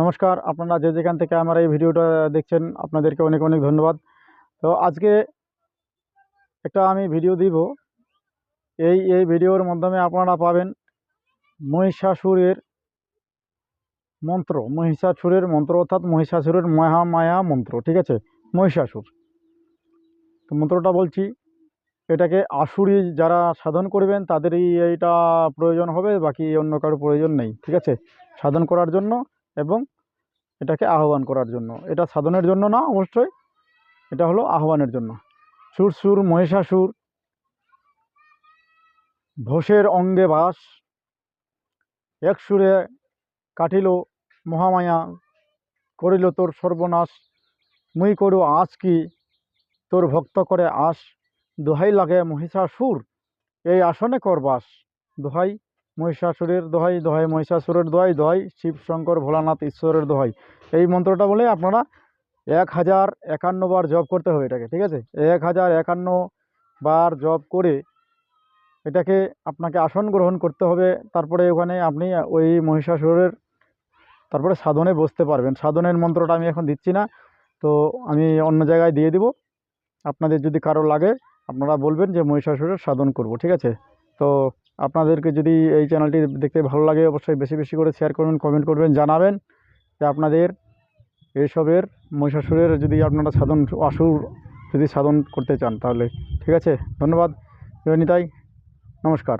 নমস্কার, আপনারা যে যেখান থেকে আমার এই ভিডিওটা দেখছেন, আপনাদেরকে অনেক অনেক ধন্যবাদ। তো আজকে একটা আমি ভিডিও দিব। এই এই ভিডিওর মাধ্যমে আপনারা পাবেন মহিষাসুরের মন্ত্র মহিষাসুরের মন্ত্র অর্থাৎ মহিষাসুরের মহামায়া মন্ত্র, ঠিক আছে? মহিষাসুর। তো মন্ত্রটা বলছি, এটাকে আসুরি যারা সাধন করবেন, তাদেরই এইটা প্রয়োজন হবে, বাকি অন্য কারও প্রয়োজন নেই, ঠিক আছে? সাধন করার জন্য এবং এটাকে আহ্বান করার জন্য। এটা সাধনের জন্য না, অবশ্যই। এটা হলো আহ্বানের জন্য। সুর সুর, মহিষাসুর, ভোষের অঙ্গে বাস এক সুরে কাটিল মহামায়া, করিল তোর সর্বনাশ, মুই করু আজ কি, তোর ভক্ত করে আস দোহাই লাগে মহিষাসুর, এই আসনে কর বাস। দোহাই মহিষাসুরের দোহাই দোহাই মহিষাসুরের দোহাই দোহাই শিব শঙ্কর ভোলানাথ ঈশ্বরের দোহাই। এই মন্ত্রটা বলে আপনারা এক হাজার একান্ন বার জপ করতে হবে এটাকে, ঠিক আছে? এক হাজার একান্ন বার জব করে এটাকে আপনাকে আসন গ্রহণ করতে হবে। তারপরে ওখানে আপনি ওই মহিষাসুরের তারপরে সাধনে বসতে পারবেন। সাধনের মন্ত্রটা আমি এখন দিচ্ছি না, তো আমি অন্য জায়গায় দিয়ে দিব। আপনাদের যদি কারও লাগে, আপনারা বলবেন যে মহিষাসুরের সাধন করব, ঠিক আছে? তো আপনাদেরকে যদি এই চ্যানেলটি দেখতে ভালো লাগে, অবশ্যই বেশি বেশি করে শেয়ার করবেন কমেন্ট করবেন, জানাবেন যে আপনাদের এইসবের মহিষাসুরের যদি আপনারা সাধন আসুর যদি সাধন করতে চান তাহলে। ঠিক আছে? ধন্যবাদ। জয়নিতাই নমস্কার।